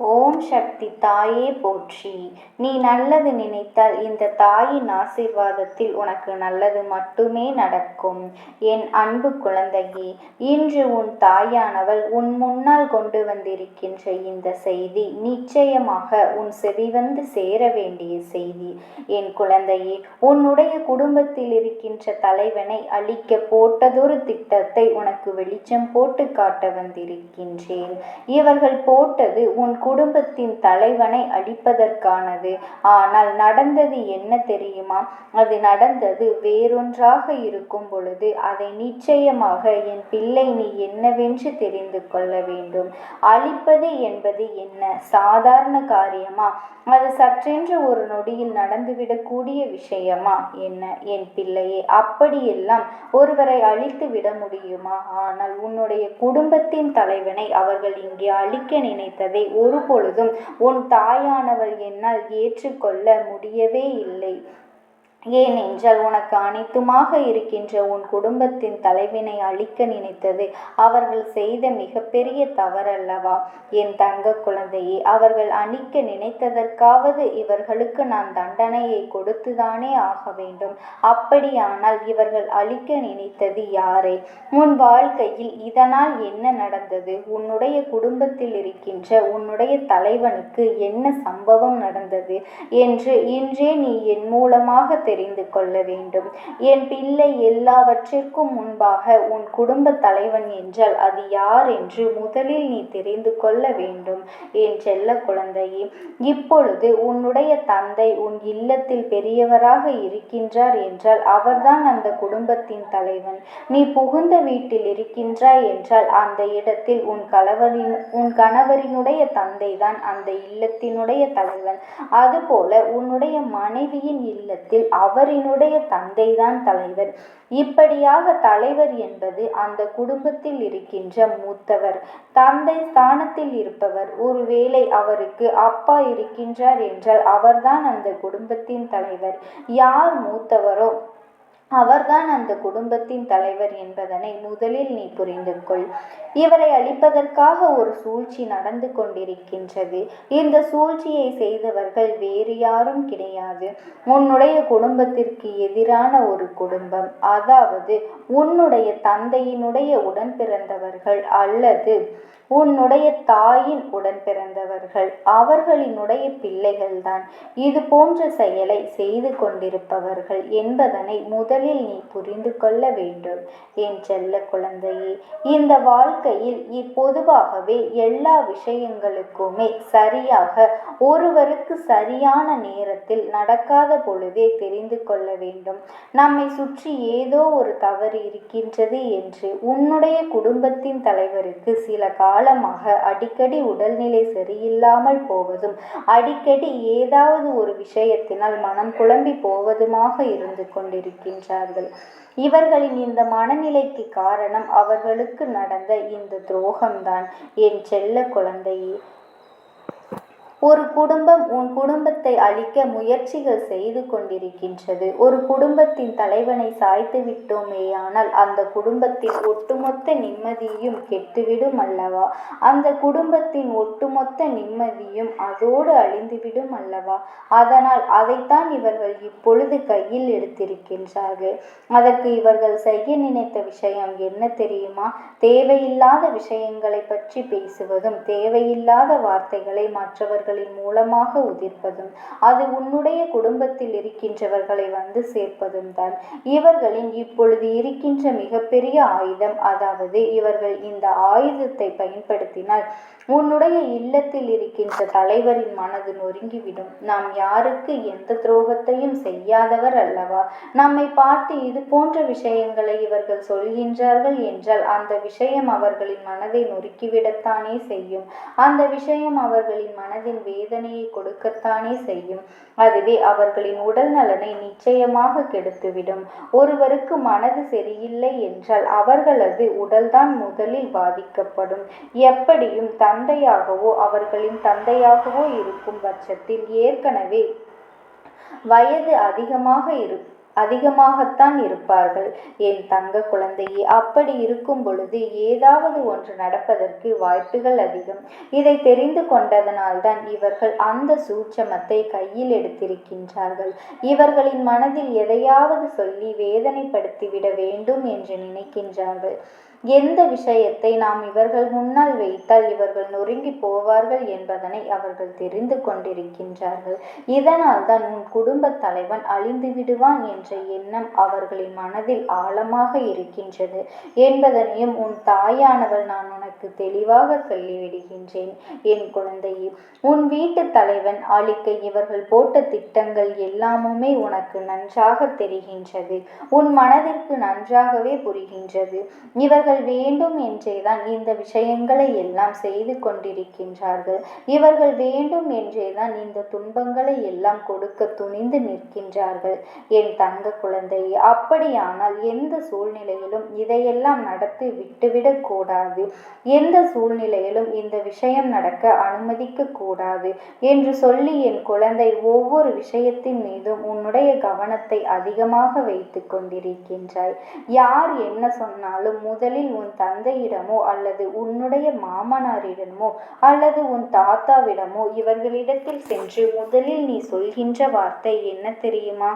ஓம் சக்தி தாயே போற்றி. நீ நல்லது நினைத்தால் இந்த தாயின் ஆசீர்வாதத்தில் உனக்கு நல்லது மட்டுமே நடக்கும். என் அன்பு குழந்தையே இன்று உன் தாயானவள் உன் முன்னால் கொண்டு வந்திருக்கின்ற இந்த செய்தி நிச்சயமாக உன் செவி வந்து சேர வேண்டிய செய்தி. என் குழந்தையே உன்னுடைய குடும்பத்தில் இருக்கின்ற தலைவனை அழிக்க போட்டதொரு திட்டத்தை உனக்கு வெளிச்சம் போட்டு காட்ட வந்திருக்கின்றேன். இவர்கள் போட்டது உன் சமூகத்தின் தலைவனை அழிப்பதற்கானது ஆனால் நடந்தது என்ன தெரியுமா? அது நடந்தது வேறொன்றாக இருக்கும் பொழுது அதை நிச்சயமாக என் பிள்ளை நீ என்னவென்று தெரிந்து கொள்ள வேண்டும். அழிப்பது என்பது என்ன? சாதாரண காரியமா? அது சற்றென்று ஒரு நொடியில் நடந்துவிடக்கூடிய விஷயமா? என்ன? என் பிள்ளையே அப்படியெல்லாம் ஒருவரை அழித்து விட முடியுமா? ஆனால் உன்னுடைய குடும்பத்தின் தலைவனை அவர்கள் இங்கே அழிக்க நினைத்ததை ஒரு பொழுது பொழுதும் உன் தாயானவள் என்னால் ஏற்றுக்கொள்ள முடியவே இல்லை. ஏனென்றால் உனக்கு அனைத்துமாக இருக்கின்ற உன் குடும்பத்தின் தலைவினை அழிக்க நினைத்தது? அவர்கள் செய்த மிகப்பெரிய தவறல்லவா? என் தங்க குழந்தையே அவர்கள் அழிக்க நினைத்ததற்காவது இவர்களுக்கு நான் தண்டனையை கொடுத்துதானே ஆக வேண்டும். அப்படியானால் இவர்கள் அழிக்க நினைத்தது யாரை? உன் வாழ்க்கையில் இதனால் என்ன நடந்தது? உன்னுடைய குடும்பத்தில் இருக்கின்ற உன்னுடைய தலைவனுக்கு என்ன சம்பவம் நடந்தது? என்று இன்றே நீ என் மூலமாக தெரிந்து கொள்ள வேண்டும். என் பிள்ளை எல்லாவற்றிற்கும் முன்பாக உன் குடும்ப தலைவன் என்றால் அது யார் என்று முதலில் நீ தெரிந்து கொள்ள வேண்டும். என் செல்ல குழந்தையே இப்பொழுது உன்னுடைய தந்தை உன் இல்லத்தில் பெரியவராக இருக்கின்றார் என்றால் அவர்தான் அந்த குடும்பத்தின் தலைவன். நீ புகுந்த வீட்டில் இருக்கின்றாய் என்றால் அந்த இடத்தில் உன் கணவரின் உன் கணவரினுடைய தந்தை தான் அந்த இல்லத்தினுடைய தலைவன். அதுபோல உன்னுடைய மனைவியின் இல்லத்தில் அவரினுடைய தந்தைதான் தலைவர். இப்படியாக தலைவர் என்பது அந்த குடும்பத்தில் இருக்கின்ற மூத்தவர். தந்தை ஸ்தானத்தில் இருப்பவர். ஒருவேளை அவருக்கு அப்பா இருக்கின்றார் என்றால் அவர்தான் அந்த குடும்பத்தின் தலைவர். யார் மூத்தவரோ? அவர்தான் அந்த குடும்பத்தின் தலைவர் என்பதனை முதலில் நீ புரிந்து கொள். இவரை அழிப்பதற்காக ஒரு சூழ்ச்சி நடந்து கொண்டிருக்கின்றது. இந்த சூழ்ச்சியை செய்தவர்கள் வேறு யாரும் கிடையாது. உன்னுடைய குடும்பத்திற்கு எதிரான ஒரு குடும்பம் அதாவது உன்னுடைய தந்தையினுடைய உடன் பிறந்தவர்கள் அல்லது உன்னுடைய தாயின் உடன் பிறந்தவர்கள். அவர்களினுடைய பிள்ளைகள்தான். இது போன்ற செயலை செய்து கொண்டிருப்பவர்கள் என்பதனை முதலில் நீ புரிந்து கொள்ள வேண்டும். என் செல்ல குழந்தையே இந்த வாழ்க்கையில் இப்பொதுவாகவே எல்லா விஷயங்களுக்குமே சரியாக ஒருவருக்கு சரியான நேரத்தில் நடக்காத பொழுதே தெரிந்து கொள்ள வேண்டும். நம்மை சுற்றி ஏதோ ஒரு தவறு இருக்கின்றது என்று உன்னுடைய குடும்பத்தின் தலைவருக்கு சில கால காலமாக அடிக்கடி உடல்நிலை சரியில்லாமல் போவதும் அடிக்கடி ஏதாவது ஒரு விஷயத்தினால் மனம் குழம்பி போவதுமாக இருந்து கொண்டிருக்கின்றார்கள். இவர்களின் இந்த மனநிலைக்கு காரணம் அவர்களுக்கு நடந்த இந்த துரோகம்தான். என் செல்ல குழந்தையே ஒரு குடும்பம் உன் குடும்பத்தை அழிக்க முயற்சிகள் செய்து கொண்டிருக்கின்றது. ஒரு குடும்பத்தின் தலைவனை சாய்த்து விட்டோமேயானால் அந்த குடும்பத்தின் ஒட்டுமொத்த நிம்மதியும் கெட்டுவிடும் அல்லவா? அந்த குடும்பத்தின் ஒட்டுமொத்த நிம்மதியும் அதோடு அழிந்துவிடும் அல்லவா? அதனால் அதைத்தான் இவர்கள் இப்பொழுது கையில் எடுத்திருக்கின்றார்கள். அதற்கு இவர்கள் செய்ய நினைத்த விஷயம் என்ன தெரியுமா? தேவையில்லாத விஷயங்களை பற்றி பேசுவதும் தேவையில்லாத வார்த்தைகளை மற்றவர்கள் மற்றவர்களின் மூலமாக உதிர்ப்பதும் அது உன்னுடைய குடும்பத்தில் இருக்கின்றவர்களை வந்து சேர்ப்பதும் தான். இவர்களின் இப்பொழுது இருக்கின்ற மிகப்பெரிய ஆயுதம் அதாவது இவர்கள் இந்த ஆயுதத்தை பயன்படுத்தினால் உன்னுடைய இல்லத்தில் இருக்கின்ற தலைவரின் மனது நொறுங்கிவிடும். நாம் யாருக்கு எந்த துரோகத்தையும் செய்யாதவர் அல்லவா? நம்மை பார்த்து இது போன்ற விஷயங்களை இவர்கள் சொல்கின்றார்கள் என்றால் அந்த விஷயம் அவர்களின் மனதை நொறுக்கிவிடத்தானே செய்யும். அந்த விஷயம் அவர்களின் மனதின் வேதனையை கொடுக்கத்தானே செய்யும். அதுவே அவர்களின் உடல் நலனை நிச்சயமாக கெடுத்துவிடும். ஒருவருக்கு மனது சரியில்லை என்றால் அவர்களது உடல்தான் முதலில் பாதிக்கப்படும். எப்படியும் தந்தையாகவோ அவர்களின் தந்தையாகவோ இருக்கும் பட்சத்தில் ஏற்கனவே வயது அதிகமாக இருக்கும். அதிகமாகத்தான் இருப்பார்கள். என் தங்க குழந்தையே அப்படி இருக்கும் பொழுது ஏதாவது ஒன்று நடப்பதற்கு வாய்ப்புகள் அதிகம். இதை தெரிந்து கொண்டதனால்தான் இவர்கள் அந்த சூட்சமத்தை கையில் எடுத்திருக்கின்றார்கள். இவர்களின் மனதில் எதையாவது சொல்லி வேதனைப்படுத்திவிட வேண்டும் என்று நினைக்கின்றார்கள். எந்த விஷயத்தை நாம் இவர்கள் முன்னால் வைத்தால் இவர்கள் நொறுங்கி போவார்கள் என்பதனை அவர்கள் தெரிந்து கொண்டிருக்கின்றார்கள். இதனால் தான் உன் குடும்ப தலைவன் அழிந்து விடுவான் என்ற எண்ணம் அவர்களின் மனதில் ஆழமாக இருக்கின்றது. என்பதனையும் உன் தாயானவள் நான் உனக்கு தெளிவாக சொல்லிவிடுகின்றேன். என் குழந்தையே உன் வீட்டு தலைவன் அழிக்க இவர்கள் போட்ட திட்டங்கள் எல்லாமுமே உனக்கு நன்றாக தெரிகின்றது. உன் மனதிற்கு நன்றாகவே புரிகின்றது. இவர்கள் வேண்டும் என்றேதான் இந்த விஷயங்களை எல்லாம் செய்து கொண்டிருக்கின்றார்கள். இவர்கள் வேண்டும் என்றேதான் இந்த துன்பங்களை எல்லாம் கொடுக்க துணிந்து நிற்கின்றார்கள். என் தங்க குழந்தை அப்படியானால் எந்த சூழ்நிலையிலும் இதையெல்லாம் நடத்தி விட்டுவிடக் கூடாது. எந்த சூழ்நிலையிலும் இந்த விஷயம் நடக்க அனுமதிக்க கூடாது என்று சொல்லி என் குழந்தை ஒவ்வொரு விஷயத்தின் மீதும் உன்னுடைய கவனத்தை அதிகமாக வைத்து கொண்டிருக்கின்றாய் யார் என்ன சொன்னாலும் முதலில் உன் தந்தையிடமோ அல்லது உன்னுடைய மாமனாரிடமோ அல்லது உன் தாத்தாவிடமோ இவர்களிடத்தில் சென்று முதலில் நீ சொல்கின்ற வார்த்தை என்ன தெரியுமா?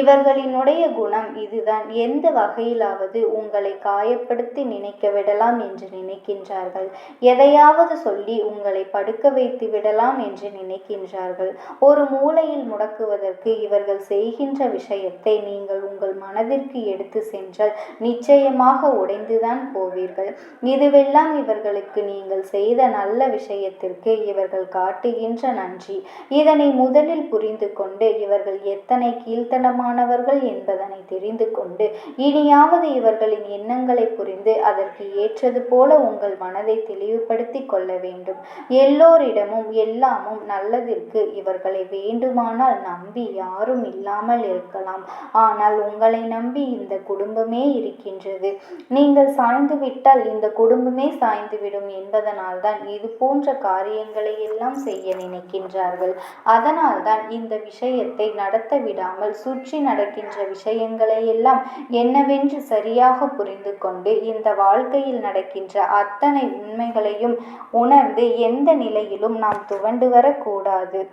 இவர்களினுடைய குணம் இதுதான். எந்த வகையிலாவது உங்களை காயப்படுத்தி நினைக்க விடலாம் என்று நினைக்கின்றார்கள். எதையாவது சொல்லி உங்களை படுக்க வைத்து விடலாம் என்று நினைக்கின்றார்கள். ஒரு மூலையில் முடக்குவதற்கு இவர்கள் செய்கின்ற விஷயத்தை நீங்கள் உங்கள் மனதிற்கு எடுத்து சென்றால் நிச்சயமாக உடைந்துதான் போவீர்கள். இதுவெல்லாம் இவர்களுக்கு நீங்கள் செய்த நல்ல விஷயத்திற்கு இவர்கள் காட்டுகின்ற நன்றி. இதனை முதலில் புரிந்து கொண்டு இவர்கள் எத்தனை கீழ்த்தனமாக மாணவர்கள் என்பதனை தெரிந்து கொண்டு இனியாவது இவர்களின் எண்ணங்களை புரிந்து அதற்கு ஏற்றது போல உங்கள் மனதை தெளிவுபடுத்தி கொள்ள வேண்டும். எல்லோரிடமும் எல்லாமும் நல்லதிற்கு இவர்களை வேண்டுமானால் நம்பி யாரும் இல்லாமல் இருக்கலாம். ஆனால் உங்களை நம்பி இந்த குடும்பமே இருக்கின்றது. நீங்கள் சாய்ந்து விட்டால் இந்த குடும்பமே சாய்ந்துவிடும் என்பதனால் தான் இது போன்ற காரியங்களை எல்லாம் செய்ய நினைக்கின்றார்கள். அதனால்தான் இந்த விஷயத்தை நடத்த விடாமல் சுற்றி நடக்கின்ற விஷயங்களை எல்லாம் என்னவென்று சரியாக புரிந்து கொண்டு இந்த வாழ்க்கையில் நடக்கின்ற அத்தனை உண்மைகளையும் உணர்ந்து எந்த நிலையிலும் நாம் துவண்டு வரக்கூடாது.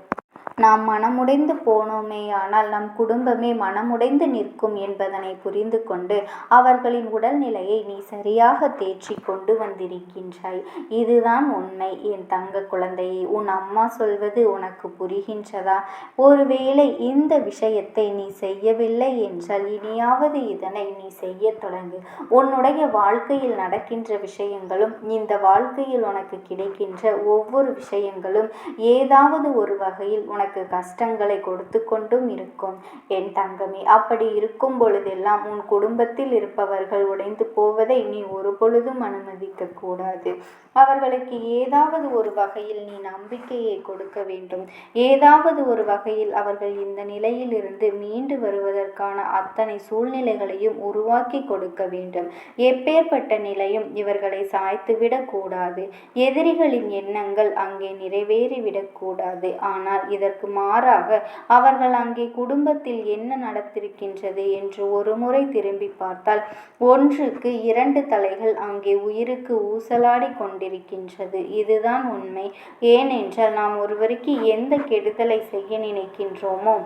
நாம் மனமுடைந்து போனோமேயானால் நம் குடும்பமே மனமுடைந்து நிற்கும் என்பதனை புரிந்து கொண்டு அவர்களின் உடல்நிலையை நீ சரியாக தேற்றி கொண்டு வந்திருக்கின்றாய். இதுதான் உண்மை. என் தங்க குழந்தையை உன் அம்மா சொல்வது உனக்கு புரிகின்றதா? ஒருவேளை இந்த விஷயத்தை நீ செய்யவில்லை என்றால் இனியாவது இதனை நீ செய்ய தொடங்கு. உன்னுடைய வாழ்க்கையில் நடக்கின்ற விஷயங்களும் இந்த வாழ்க்கையில் உனக்கு கிடைக்கின்ற ஒவ்வொரு விஷயங்களும் ஏதாவது ஒரு வகையில் உனக்கு கஷ்டங்களை கொடுத்து கொண்டும் இருக்கும். என் தங்கமே அப்படி இருக்கும் பொழுதெல்லாம் உன் குடும்பத்தில் இருப்பவர்கள் உடைந்து போவதை நீ ஒரு பொழுதும் அனுமதிக்க கூடாது. அவர்களுக்கு ஏதாவது ஒரு வகையில் நீ நம்பிக்கையை கொடுக்க வேண்டும். ஏதாவது ஒரு வகையில் அவர்கள் இந்த நிலையிலிருந்து மீண்டு வருவதற்கான அத்தனை சூழ்நிலைகளையும் உருவாக்கி கொடுக்க வேண்டும். எப்பேற்பட்ட நிலையும் இவர்களை சாய்த்துவிடக் கூடாது. எதிரிகளின் எண்ணங்கள் அங்கே நிறைவேறிவிடக்கூடாது ஆனால் இதற்கு மாறாக அவர்கள் அங்கே குடும்பத்தில் என்ன நடத்திருக்கின்றது என்று ஒருமுறை திரும்பி பார்த்தால் ஒன்றுக்கு இரண்டு தலைகள் அங்கே உயிருக்கு ஊசலாடி கொண்டிருக்கின்றது. இதுதான் உண்மை. ஏனென்றால் நாம் ஒருவருக்கு எந்த கெடுதலை செய்ய நினைக்கின்றோமோ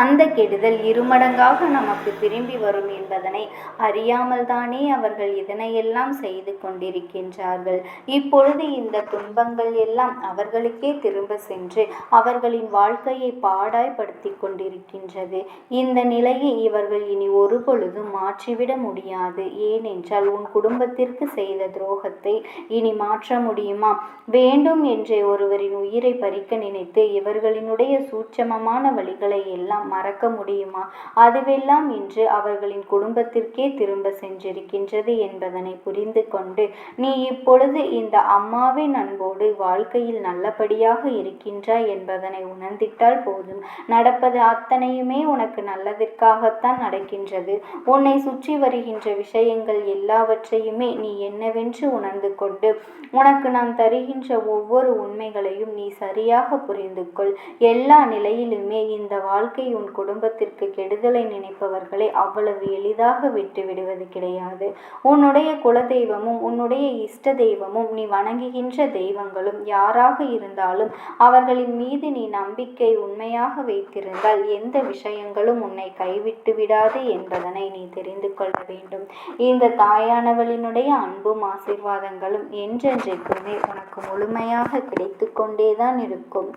அந்த கெடுதல் இருமடங்காக நமக்கு திரும்பி வரும் என்பதனை அறியாமல் தானே அவர்கள் இதனையெல்லாம் செய்து கொண்டிருக்கின்றார்கள். இப்பொழுது இந்த துன்பங்கள் எல்லாம் அவர்களுக்கே திரும்ப சென்று அவர்களின் வாழ்க்கையை பாடாய்படுத்தி கொண்டிருக்கின்றது. இந்த நிலையை இவர்கள் இனி ஒரு பொழுதும் மாற்றிவிட முடியாது. ஏனென்றால் உன் குடும்பத்திற்கு செய்த துரோகத்தை இனி மாற்ற முடியுமா? வேண்டும் என்றே ஒருவரின் உயிரை பறிக்க நினைத்து இவர்களினுடைய சூட்சமமான வழிகளை எல்லாம் மறக்க முடியுமா? அதுவெல்லாம் இன்று அவர்களின் குடும்பத்திற்கே திரும்ப சென்றிருக்கின்றது என்பதனை புரிந்து கொண்டு நீ இப்பொழுது இந்த அம்மாவின் அன்போடு வாழ்க்கையில் நல்லபடியாக இருக்கின்றாய் என்பதனை உணர்ந்திட்டால் போதும். நடப்பது அத்தனையுமே உனக்கு நல்லதற்காகத்தான் நடக்கின்றது. உன்னை சுற்றி வருகின்ற விஷயங்கள் எல்லாவற்றையுமே நீ என்னவென்று உணர்ந்து கொண்டு உனக்கு நான் தருகின்ற ஒவ்வொரு உண்மைகளையும் நீ சரியாக புரிந்து கொள். எல்லா நிலையிலுமே இந்த வாழ்க்கை உன் குடும்பத்திற்கு கெடுதலை நினைப்பவர்களை அவ்வளவு எளிதாக விட்டு விடுவது கிடையாது. உன்னுடைய குலதெய்வமும் உன்னுடைய இஷ்ட தெய்வமும் நீ வணங்குகின்ற தெய்வங்களும் யாராக இருந்தாலும் அவர்களின் மீது நீ நம்பிக்கை உண்மையாக வைத்திருந்தால் எந்த விஷயங்களும் உன்னை கைவிட்டு விடாது என்பதனை நீ தெரிந்து கொள்ள வேண்டும். இந்த தாயானவளினுடைய அன்பும் ஆசீர்வாதங்களும் என்றென்றைக்குமே உனக்கு முழுமையாக கிடைத்து கொண்டேதான் இருக்கும்.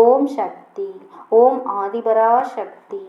ஓம் சக்தி ஓம் ஆதிபரா சக்தி